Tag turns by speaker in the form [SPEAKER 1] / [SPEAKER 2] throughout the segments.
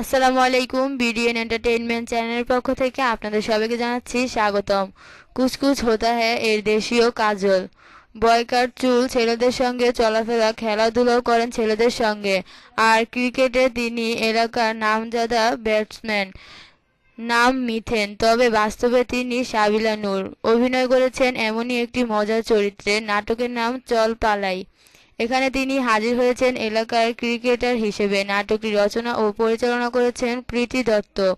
[SPEAKER 1] আসসালামু আলাইকুম, BDN entertainment চ্যানেলের পক্ষ থেকে আপনাদের সবাইকে জানাচ্ছি স্বাগতম। কুচকুচ হোতা হ্যায় এর দেশীয় কাজল। বয়কার চুল ছেলেদের সঙ্গে চলাফেরা খেলাধুলাও করেন ছেলেদের সঙ্গে। আর ক্রিকেটে তিনি এলাকার নামজাদা ব্যাটসম্যান, নাম মিথেন। তবে বাস্তবে তিনি সাবিলা নূর। অভিনয় করেছেন এমনই একটি মজার চরিত্রে। নাটকের নাম চল পালাই এখানে তিনি হাজির হয়েছেন এলাকার ক্রিকেটার হিসেবে। নাটকটি রচনা ও পরিচালনা করেছেন প্রীতি দত্ত।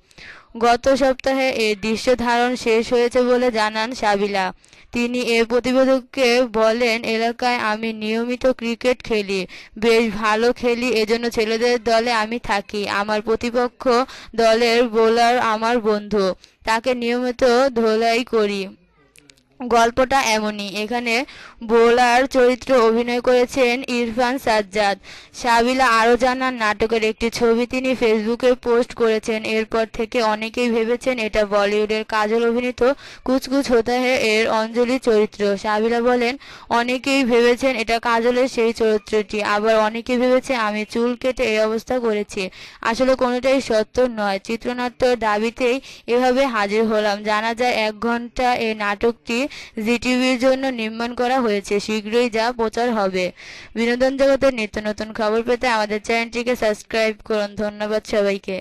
[SPEAKER 1] গত সপ্তাহে এর দৃশ্য ধারণ শেষ হয়েছে বলে জানান সাবিলা। তিনি এ প্রতিবেদককে বলেন, এলাকায় আমি নিয়মিত ক্রিকেট খেলি। বেশ ভালো খেলি, এজন্য ছেলেদের দলে আমি থাকি। আমার প্রতিপক্ষ দলের বোলার আমার বন্ধু। তাকে নিয়মিত ধোলাই করি। গল্পটা এমনই। এখানে বোলার চরিত্রে অভিনয় করেছেন ইরফান সাজ্জাদ। সাবিলা আরও জানান, নাটকের একটি ছবি তিনি ফেসবুকে পোস্ট করেছেন। এরপর থেকে অনেকেই ভেবেছেন এটা বলিউডের কাজল অভিনীত কুচকুচ হোতা হে এর অঞ্জলি চরিত্র। সাবিলা বলেন, অনেকেই ভেবেছেন এটা কাজলের সেই চরিত্রটি। আবার অনেকেই ভেবেছে, আমি চুল কেটে এই অবস্থা করেছি। আসলে কোনোটাই সত্য নয়। চিত্রনাট্যর দাবিতেই এভাবে হাজির হলাম। জানা যায়, এক ঘণ্টা এই নাটকটি জি টিভির জন্য নির্মাণ করা হয়েছে। শীঘ্রই যা প্রচার হবে। বিনোদন জগতের নিত্য নতুন খবর পেতে আমাদের চ্যানেলটিকে সাবস্ক্রাইব করুন। ধন্যবাদ সবাইকে।